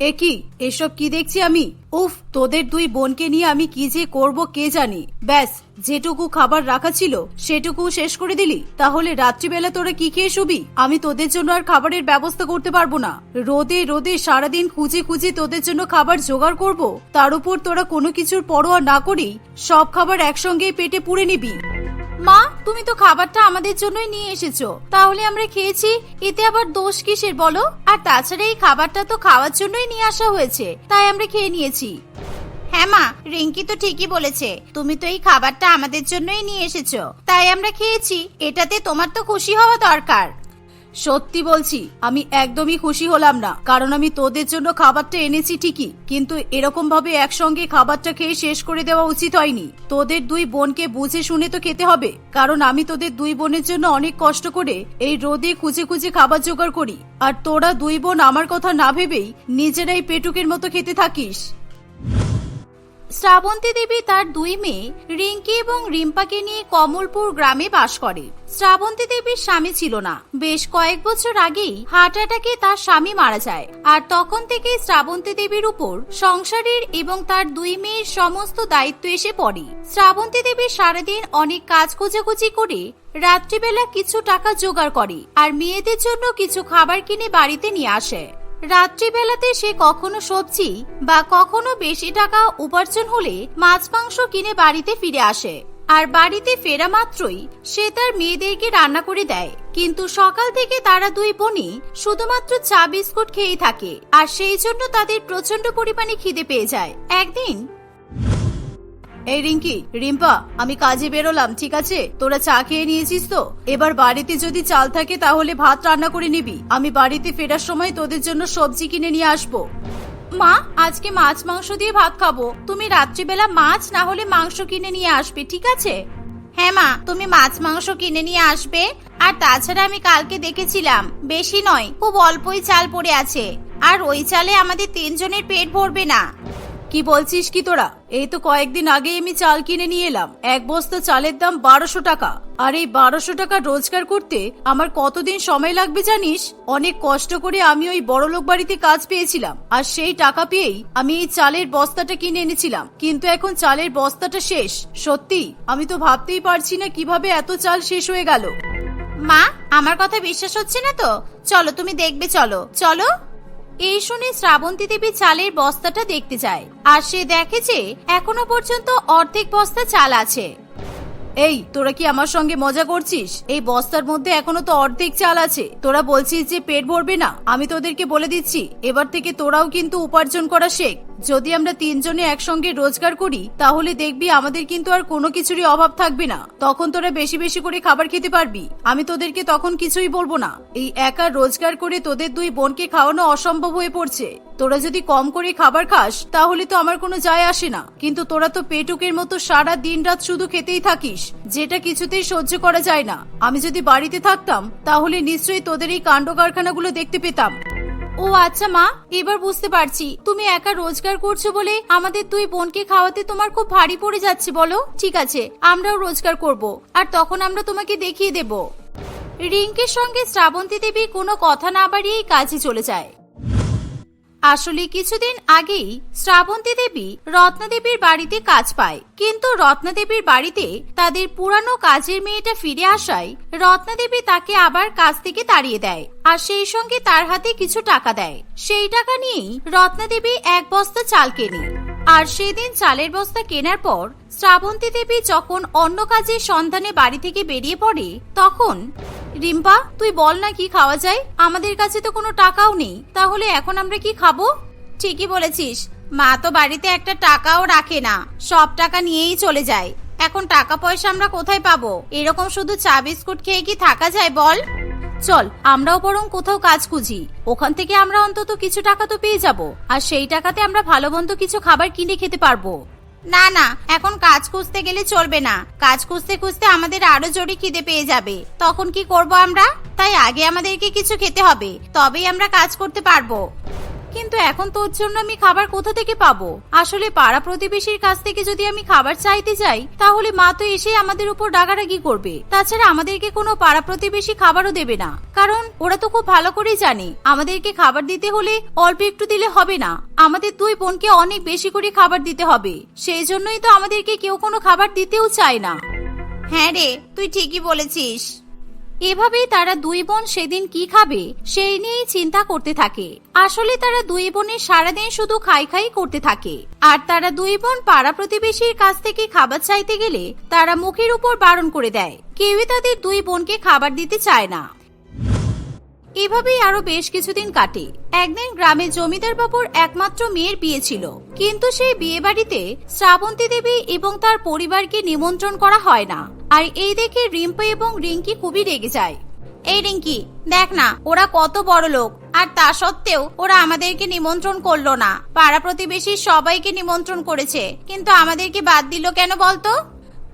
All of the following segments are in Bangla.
এ কি? এসব কি দেখছি আমি? উফ, তোদের দুই বোনকে নিয়ে আমি কি যে করব কে জানি। ব্যাস, যেটুকু খাবার রাখা ছিল, সেটুকু শেষ করে দিলি। তাহলে রাত্রিবেলা তোরা কি খেয়ে শুবি? আমি তোদের জন্য আর খাবারের ব্যবস্থা করতে পারব না। রোদে রোদে সারাদিন খুঁজে খুঁজে তোদের জন্য খাবার জোগাড় করব। তার উপর তোরা কোনো কিছুর পরোয়া না করেই সব খাবার একসঙ্গেই পেটে পুড়ে নিবি। মা তুমি তো খাবারটা আমাদের জন্যই নিয়ে এসেছ। তাহলে আমরা খেয়েছি, এতে আবার দোষ কিসের বলো? আর তাছাড়া এই খাবারটা তো খাওয়ার জন্যই নিয়ে আসা হয়েছে, তাই আমরা খেয়ে নিয়েছি। হ্যাঁ মা, রিঙ্কি তো ঠিকই বলেছে, তুমি তো এই খাবারটা আমাদের জন্যই নিয়ে এসেছ, তাই আমরা খেয়েছি, এটাতে তোমার তো খুশি হওয়া দরকার। সত্যি বলছি, আমি একদমই খুশি হলাম না। কারণ আমি তোদের জন্য খাবারটা এনেছি ঠিকই, কিন্তু এরকম ভাবে একসঙ্গে খাবারটা খেয়ে শেষ করে দেওয়া উচিত হয়নি। তোদের দুই বোনকে বুঝে শুনে তো খেতে হবে, কারণ আমি তোদের দুই বোনের জন্য অনেক কষ্ট করে এই রোদে খুঁজে খুঁজে খাবার জোগাড় করি। আর তোরা দুই বোন আমার কথা না ভেবেই নিজেরাই পেটুকের মতো খেতে থাকিস। শ্রাবন্তী দেবী তার দুই মেয়ে, রিঙ্কি এবং রিম্পাকে নিয়ে কমলপুর গ্রামে বাস করে। শ্রাবন্তী দেবীর স্বামী ছিল না। বেশ কয়েক বছর আগেই হার্ট অ্যাটাকে তার স্বামী মারা যায়। আর তখন থেকে শ্রাবন্তী দেবীর উপর সংসারের এবং তার দুই মেয়ের সমস্ত দায়িত্ব এসে পড়ে। শ্রাবন্তী দেবী সারাদিন অনেক কাজ খোঁজাখুঁজি করে রাত্রিবেলা কিছু টাকা জোগাড় করে আর মেয়েদের জন্য কিছু খাবার কিনে বাড়িতে নিয়ে আসে। রাত্রিবেলাতে সে কখনো সবজি বা কখনো বেশি টাকা উপার্জন হলে মাছ, মাংস কিনে বাড়িতে ফিরে আসে। আর বাড়িতে ফেরা মাত্রই সে তার মেয়েদেরকে রান্না করে দেয়। কিন্তু সকাল থেকে তারা দুই বোনই শুধুমাত্র চা, বিস্কুট খেয়েই থাকে। আর সেই জন্য তাদের প্রচণ্ড পরিমাণে খিদে পেয়ে যায়। একদিন এই রিঙ্কি, রিম্পা, আমি কাজে বেরোলাম, ঠিক আছে? তোরা চা খেয়ে নিয়েছিস তো? এবার বাড়িতে যদি চাল থাকে তাহলে ভাত রান্না করে নিবি। আমি বাড়িতে ফেরার সময় তোদের জন্য সবজি কিনে নিয়ে আসব। মা, আজকে মাছ, মাংস দিয়ে ভাত খাব। তুমি রাত্রিবেলা মাছ, না হলে মাংস কিনে নিয়ে আসবে, ঠিক আছে? হ্যাঁ মা, তুমি মাছ, মাংস কিনে নিয়ে আসবে। আর তাছাড়া আমি কালকে দেখেছিলাম, বেশি নয়, খুব অল্পই চাল পড়ে আছে। আর ওই চালে আমাদের তিনজনের পেট ভরবে না। কি বলছিস কি তোরা? এই তো কয়েকদিন আগে আমি চাল কিনে নিয়ে এলাম। এক বস্তা চালের দাম বারোশো টাকা। আর এই বারোশো টাকা রোজগার করতে আমার কতদিন সময় লাগবে জানিস? অনেক কষ্ট করে আমি ওই বড়লোক বাড়িতে কাজ পেয়েছিলাম। আর সেই টাকা পেয়েই আমি এই চালের বস্তাটা কিনে এনেছিলাম। কিন্তু এখন চালের বস্তাটা শেষ। সত্যি? আমি তো ভাবতেই পারছি না কীভাবে এত চাল শেষ হয়ে গেল। মা, আমার কথা বিশ্বাস হচ্ছে না তো? চলো, তুমি দেখবে, চলো। চলো। এই শুনে শ্রাবন্তী দেবী চালের বস্তাটা দেখতে যায়, আর সে দেখে যে এখনও পর্যন্ত অর্ধেক বস্তা চাল আছে। এই, তোরা কি আমার সঙ্গে মজা করছিস? এই বস্তার মধ্যে এখনও তো অর্ধেক চাল আছে। তোরা বলছিস যে পেট ভরবে না। আমি তোদেরকে বলে দিচ্ছি, এবার থেকে তোরাও কিন্তু উপার্জন করা শেখ। যদি আমরা তিনজনে একসঙ্গে রোজগার করি, তাহলে দেখবি আমাদের কিন্তু আর কোনো কিছুরই অভাব থাকবে না। তখন তোরা বেশি বেশি করে খাবার খেতে পারবি। আমি তোদেরকে তখন কিছুই বলব না। এই একা রোজগার করে তোদের দুই বোনকে খাওয়ানো অসম্ভব হয়ে পড়ছে। তোরা যদি কম করে খাবার খাস, তাহলে তো আমার কোনো যায় আসে না। কিন্তু তোরা তো পেটুকের মতো সারা দিন রাত শুধু খেতেই থাকিস, যেটা কিছুতেই সহ্য করা যায় না। আমি যদি বাড়িতে থাকতাম, তাহলে নিশ্চয়ই তোদের এই কাণ্ড কারখানাগুলো দেখতে পেতাম। ও আচ্ছা মা, এবার বুঝতে পারছি। তুমি একা রোজগার করছ বলে আমাদের দুই বোনকে খাওয়াতে তোমার খুব ভারী পড়ে যাচ্ছে, বলো? ঠিক আছে, আমরাও রোজগার করব। আর তখন আমরা তোমাকে দেখিয়ে দেব। রিঙ্কের সঙ্গে শ্রাবন্তী দেবী কোনো কথা না বাড়িয়েই কাজে চলে যায়। আসলে কিছুদিন আগেই শ্রাবন্তী দেবী রত্নাদেবীর বাড়িতে কাজ পায়। কিন্তু রত্নাদেবীর বাড়িতে তাদের পুরানো কাজের মেয়েটা ফিরে আসায় রত্নাদেবী তাকে আবার কাজ থেকে তাড়িয়ে দেয় আর সেই সঙ্গে তার হাতে কিছু টাকা দেয়। সেই টাকা নিয়েই রত্নাদেবী এক বস্তা চাল কেনে। আর সেদিন চালের বস্তা কেনার পর শ্রাবন্তী দেবী যখন অন্য কাজের সন্ধানে বাড়ি থেকে বেরিয়ে পড়ে, তখন, রিম্পা, তুই বল না কি খাওয়া যায়? আমাদের কাছে তো কোনো টাকাও নেই, তাহলে এখন আমরা কি খাব? ঠিকই বলেছিস, মা তো বাড়িতে একটা টাকাও রাখে না, সব টাকা নিয়েই চলে যায়। এখন টাকা পয়সা আমরা কোথায় পাবো? এরকম শুধু চা বিস্কুট খেয়ে কি থাকা যায় বল? চল, আমরাও বরং কোথাও কাজ খুঁজি। ওখান থেকে আমরা অন্তত কিছু টাকা তো পেয়ে যাব, আর সেই টাকাতে আমরা ভালো মন্দ কিছু খাবার কিনে খেতে পারব। না না, এখন কাজ খুঁজতে গেলে চলবে না। কাজ খুঁজতে খুঁজতে আমাদের আরও জোরে খিদে পেয়ে যাবে। তখন কি করব আমরা? তাই আগে আমাদেরকে কিছু খেতে হবে, তবেই আমরা কাজ করতে পারব। কিন্তু এখন তোর জন্য আমি খাবার কোথা থেকে পাবো? আসলে পাড়া প্রতিবেশীর কাছ থেকে যদি আমি খাবার চাইতে যাই, তাহলে মা তো এসে আমাদের উপর ডাগাডাগি করবে। তাছাড়া আমাদেরকে কোনো পাড়া প্রতিবেশী খাবারও দেবে না। কারণ ওরা তো খুব ভালো করেই জানে, আমাদেরকে খাবার দিতে হলে অল্প একটু দিলে হবে না। আমাদের দুই বোনকে অনেক বেশি করে খাবার দিতে হবে। সেই জন্যই তো আমাদেরকে কেউ কোনো খাবার দিতেও চায় না। হ্যাঁ রে, তুই ঠিকই বলেছিস। এভাবেই তারা দুই বোন সেদিন কি খাবে, সেই নিয়েই চিন্তা করতে থাকে। আসলে তারা দুই বোনের সারাদিন শুধু খাই খাই করতে থাকে। আর তারা দুই বোন পাড়া প্রতিবেশীর কাছ থেকে খাবার চাইতে গেলে তারা মুখের উপর বারণ করে দেয়। কেউই তাদের দুই বোনকে খাবার দিতে চায় না। এভাবেই আরও বেশ কিছুদিন কাটে। একদিন গ্রামের জমিদার বাবুর একমাত্র মেয়ের বিয়ে ছিল। কিন্তু সেই বিয়ে বাড়িতে শ্রাবন্তী দেবী এবং তার পরিবারকে নিমন্ত্রণ করা হয় না। আর এই দেখে রিম্পা এবং রিঙ্কি খুবই রেগে যায়। এই রিঙ্কি, দেখ না, ওরা কত বড় লোক। আর তা সত্ত্বেও ওরা আমাদেরকে নিমন্ত্রণ করল না। পাড়া প্রতিবেশী সবাইকে নিমন্ত্রণ করেছে। কিন্তু আমাদেরকে বাদ দিল কেন বলতো?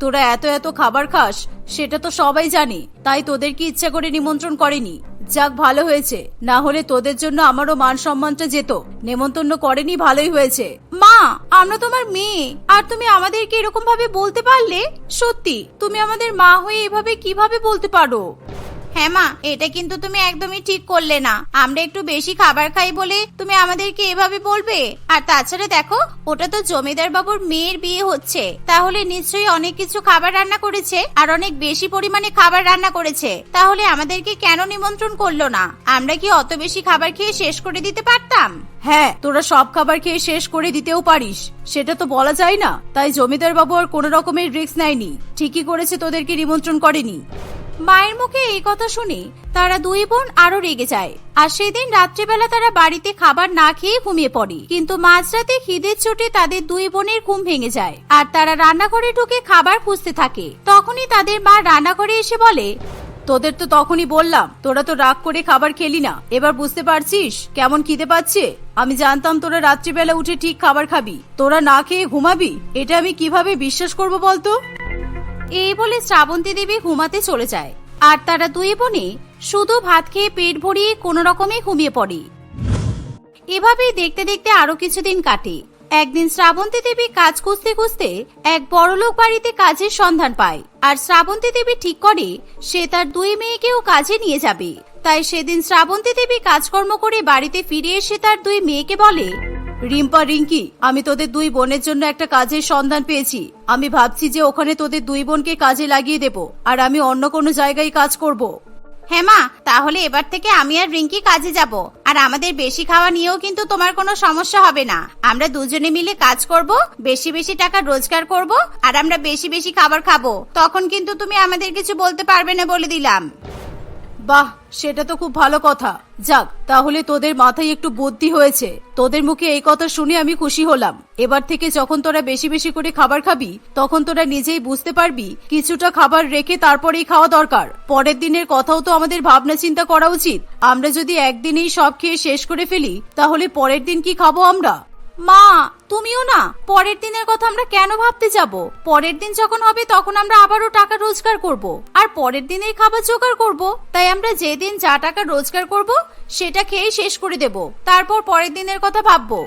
তোরা এত এত খাবার খাস, সেটা তো সবাই জানে। তাই তোদেরকে ইচ্ছা করে নিমন্ত্রণ করেনি। যাক, ভালো হয়েছে। না হলে তোদের জন্য আমারও মান সম্মানটা যেত। নেমন্তন্ন করেনি, ভালোই হয়েছে। মা, আমরা তোমার মেয়ে। আর তুমি আমাদেরকে এরকম ভাবে বলতে পারলে? সত্যি, তুমি আমাদের মা হয়ে এভাবে কীভাবে বলতে পারো? হ্যাঁ মা, এটা কিন্তু তুমি একদমই ঠিক করলে না। আমরা একটু বেশি খাবার খাই বলে তুমি আমাদেরকে এভাবে বলবে? আর তাছাড়া দেখো, ওটা তো জমিদার বাবুর মেয়ের বিয়ে হচ্ছে। তাহলে নিশ্চয়ই অনেক কিছু খাবার রান্না করেছে আর অনেক বেশি পরিমাণে খাবার রান্না করেছে। তাহলে আমাদেরকে কেন নিমন্ত্রণ করল না? আমরা কি অত বেশি খাবার খেয়ে শেষ করে দিতে পারতাম? হ্যাঁ তোরা সব খাবার খেয়ে শেষ করে দিতেও পারিস। সেটা তো বলা যায় না। তাই জমিদার বাবু আর কোনো রকমের রিস্ক নেয়নি। ঠিকই করেছে তোদেরকে নিমন্ত্রণ করেনি। মায়ের মুখে এই কথা শুনে তারা দুই বোন আরও রেগে যায়। আর সেদিন রাত্রিবেলা তারা বাড়িতে খাবার না খেয়ে ঘুমিয়ে পড়ে। কিন্তু মাঝরাতে খিদের চোটে তাদের দুই বোনের ঘুম ভেঙে যায়। আর তারা রান্নাঘরে ঢুকে খাবার খুঁজতে থাকে। তখনই তাদের মা রান্নাঘরে এসে বলে, তোদের তো তখনই বললাম, তোরা তো রাগ করে খাবার খেলি না। এবার বুঝতে পারছিস কেমন খিদে পাচ্ছে? আমি জানতাম তোরা রাত্রিবেলা উঠে ঠিক খাবার খাবি। তোরা না খেয়ে ঘুমাবি? এটা আমি কীভাবে বিশ্বাস করব বলতো? এই বলে শ্রাবন্তী দেবী ঘুমাতে চলে যায়। আর তারা দুই বোনে শুধু ভাত খেয়ে পেট ভরিয়ে কোনো রকমে ঘুমিয়ে পড়ে। এভাবেই দেখতে দেখতে আরও কিছুদিন কাটে। একদিন শ্রাবন্তী দেবী কাজ খুঁজতে খুঁজতে এক বড়লোক বাড়িতে কাজের সন্ধান পায়। আর শ্রাবন্তী দেবী ঠিক করে সে তার দুই মেয়েকেও কাজে নিয়ে যাবে। তাই সেদিন শ্রাবন্তী দেবী কাজকর্ম করে বাড়িতে ফিরে এসে তার দুই মেয়েকে বলে রিম্পা, রিঙ্কি, আমি তোদের দুই বোনের জন্য একটা কাজের সন্ধান পেয়েছি। আমি ভাবছি যে ওখানে তোদের দুই বোনকে কাজে লাগিয়ে দেব, আর আমি অন্য কোনো জায়গায় কাজ করব। হ্যাঁ মা, তাহলে এবার থেকে আমি আর রিঙ্কি কাজে যাব, আর আমাদের বেশি খাওয়া নিয়েও কিন্তু তোমার কোনো সমস্যা হবে না। আমরা দুজনে মিলে কাজ করব, বেশি বেশি টাকা রোজগার করব, আর আমরা বেশি বেশি খাবার খাব। তখন কিন্তু তুমি আমাদের কিছু বলতে পারবে না বলে দিলাম। বাহ, সেটা তো খুব ভালো কথা। যাক, তাহলে তোদের মাথায় একটু বুদ্ধি হয়েছে। তোদের মুখে এই কথা শুনে আমি খুশি হলাম। এবার থেকে যখন তোরা বেশি বেশি করে খাবার খাবি, তখন তোরা নিজেই বুঝতে পারবি, কিছুটা খাবার রেখে তারপরেই খাওয়া দরকার। পরের দিনের কথাও তো আমাদের ভাবনা চিন্তা করা উচিত। আমরা যদি একদিনেই সব খেয়ে শেষ করে ফেলি, তাহলে পরের দিন কি খাব আমরা? মা, তুমিও না, পরের দিনের কথা আমরা কেন ভাবতে যাব? পরের দিন যখন হবে, তখন আমরা আবারও টাকা রোজগার করব। আর পরের দিনের খাবার জোগাড় করব। তাই আমরা যেদিন যা টাকা রোজগার করব, সেটা খেয়ে শেষ করে দেব। তারপর পরের দিনের কথা ভাববো।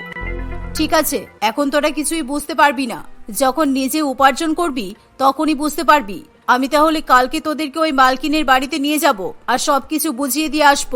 ঠিক আছে, এখন তোরা কিছুই বুঝতে পারবি না। যখন নিজে উপার্জন করবি, তখনই বুঝতে পারবি। আমি তাহলে কালকে তোদেরকে ওই মালকিনের বাড়িতে নিয়ে যাব, আর সবকিছু বুঝিয়ে দিয়ে আসব।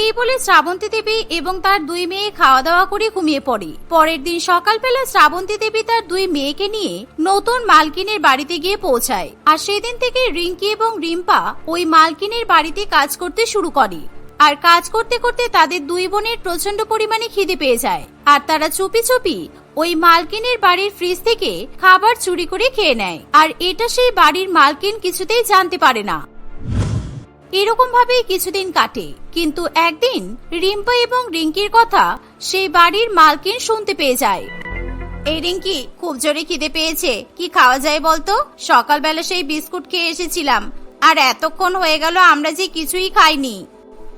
এই বলে শ্রাবন্তী দেবী এবং তার দুই মেয়ে খাওয়া দাওয়া করে ঘুমিয়ে পড়ে। পরের দিন সকালবেলা শ্রাবন্তী দেবী তার দুই মেয়েকে নিয়ে নতুন মালকিনের বাড়িতে গিয়ে পৌঁছায়। আর সেদিন থেকে রিঙ্কি এবং রিম্পা ওই মালকিনের বাড়িতে কাজ করতে শুরু করে। আর কাজ করতে করতে তাদের দুই বোনের প্রচণ্ড পরিমাণে খিদে পেয়ে যায়। আর তারা চুপি চুপি ওই মালকিনের বাড়ির ফ্রিজ থেকে খাবার চুরি করে খেয়ে নেয়। আর এটা সেই বাড়ির মালকিন কিছুতেই জানতে পারে না। এরকম ভাবেই কিছুদিন কাটে। কিন্তু একদিন রিম্পা এবং রিঙ্কির কথা সেই বাড়ির মালকিন শুনতে পেয়ে যায়। এই রিঙ্কি, খুব জোরে খিদে পেয়েছে। কি খাওয়া যায় বলতো? সকালবেলা সেই বিস্কুট খেয়ে এসেছিলাম। আর এতক্ষণ হয়ে গেল, আমরা যে কিছুই খাইনি।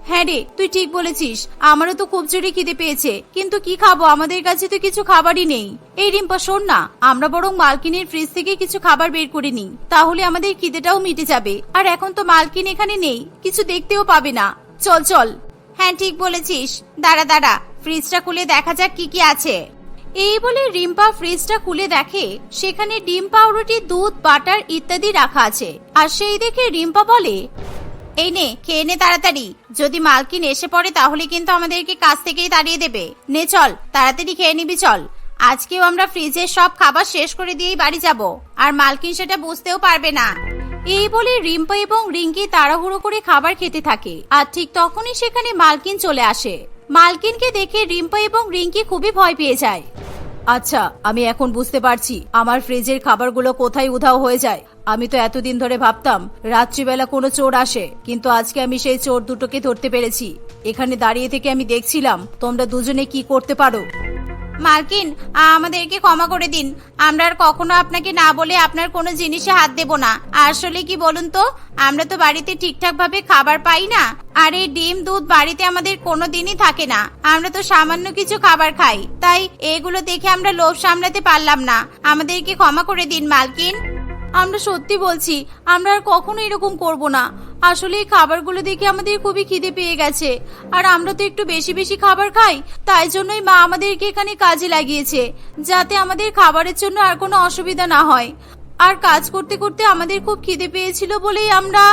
হ্যাঁ রে, তুই ঠিক বলেছিস। আমারও তো খুব জোরে খিদে পেয়েছে, কিন্তু কি খাব? আমাদের কাছে তো কিছু খাবারই নেই। এই রিম্পা, শোন না, আমরা বরং মালকিনের ফ্রিজ থেকে কিছু খাবার বের করে নিই। তাহলে আমাদের খিদেটাও মিটে যাবে। আর এখন তো মালকিন এখানে নেই, কিছু দেখতেও পাবে না। চল চল। হ্যাঁ ঠিক বলেছিস। দাঁড়া দাঁড়া ফ্রিজটা খুলে দেখা যাক কি কি আছে। এই বলে রিম্পা ফ্রিজটা খুলে দেখে, সেখানে ডিম, পাউরুটি, দুধ, বাটার ইত্যাদি রাখা আছে। আর সেই দেখে রিম্পা বলে এই নে, খেয়ে নে তাড়াতাড়ি। যদি মালকিন এসে পড়ে, তাহলে কিন্তু আমাদেরকে কাজ থেকেই তাড়িয়ে দেবে। নে চল, তাড়াতাড়ি খেয়ে নিবি চল। আজকেও আমরা ফ্রিজের সব খাবার শেষ করে দিয়েই বাড়ি যাব, আর মালকিন সেটা বুঝতেও পারবে না। এই বলে রিম্পা এবং রিঙ্কি তাড়াহুড়ো করে খাবার খেতে থাকে, আর ঠিক তখনই সেখানে মালকিন চলে আসে। মালকিনকে দেখে রিম্পা এবং রিঙ্কি খুবই ভয় পেয়ে যায়। আচ্ছা আমি এখন বুঝতে পারছি, আমার ফ্রিজের খাবারগুলো কোথায় উধাও হয়ে যায়। আমি তো এতদিন ধরে ভাবতাম, রাত্রিবেলা কোনো চোর আসে, কিন্তু আজকে আমি সেই চোর দুটোকে ধরতে পেরেছি। এখানে দাঁড়িয়ে থেকে আমি দেখছিলাম, তোমরা দুজনে কি করতে পারো। মালকিন আমাদেরকে ক্ষমা করে দিন। আমরা আর কখনো আপনাকে না বলে আপনার কোনো জিনিসে হাত দেব না। আসলে কি বলুন তো? আমরা তো বাড়িতে ঠিকঠাক ভাবে খাবার পাই না, আর এই ডিম, দুধ বাড়িতে আমাদের কোনো দিনই থাকে না। আমরা তো সামান্য কিছু খাবার খাই, তাই এগুলো দেখে আমরা লোভ সামলাতে পারলাম না। আমাদেরকে ক্ষমা করে দিন মালকিন আমরা সত্যি বলছি, আমরা আর কখনো এরকম করব না। আসলে এই খাবারগুলো দেখে আমাদের খুবই খিদে পেয়ে গেছে। আর আমরা তো একটু বেশি বেশি খাবার খাই, তাই জন্যই মা আমাদেরকে এখানে কাজে লাগিয়েছে, যাতে আমাদের খাবারের জন্য আর কোনো অসুবিধা না হয়। আর কাজ করতে করতে আমাদের খুব খিদে পেয়েছিল বলেই আমরা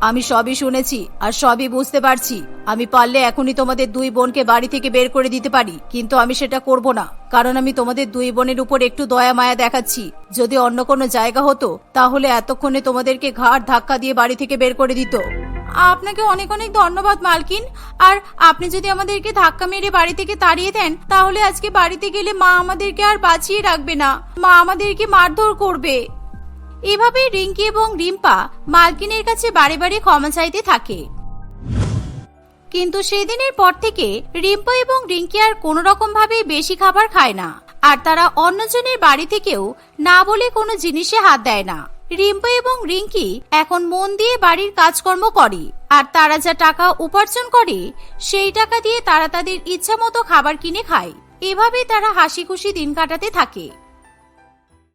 আমি সবই শুনেছি আর সবই বুঝতে পারছি। আমি পারলে এখনই তোমাদের দুই বোনকে বাড়ি থেকে বের করে দিতে পারি, কিন্তু আমি সেটা করব না, কারণ আমি তোমাদের দুই বোনের উপর একটু দয়া মায়া দেখাচ্ছি। যদি অন্য কোনো জায়গা হতো, তাহলে এতক্ষণে তোমাদেরকে ঘাড় ধাক্কা দিয়ে বাড়ি থেকে বের করে দিত। আপনাকে অনেক অনেক ধন্যবাদ, মালকিন। আর আপনি যদি আমাদেরকে ধাক্কা মেরে বাড়ি থেকে তাড়িয়ে দেন, তাহলে আজকে বাড়িতে গেলে মা আমাদেরকে আর বাঁচিয়ে রাখবে না। মা আমাদেরকে মারধর করবে। এভাবে রিঙ্কি এবং রিম্পা মালকিনের কাছে বারে বারে ক্ষমা চাইতে থাকে। কিন্তু সেদিনের পর থেকে রিম্পা এবং রিঙ্কি আর কোনো রকম ভাবে বেশি খাবার খায় না। আর তারা অন্যজনের বাড়ি থেকেও না বলে কোনো জিনিসে হাত দেয় না। রিম্পা এবং রিঙ্কি এখন মন দিয়ে বাড়ির কাজকর্ম করে, আর তারা যা টাকা উপার্জন করে, সেই টাকা দিয়ে তারা তাদের ইচ্ছা মতো খাবার কিনে খায়। এভাবে তারা হাসি খুশি দিন কাটাতে থাকে।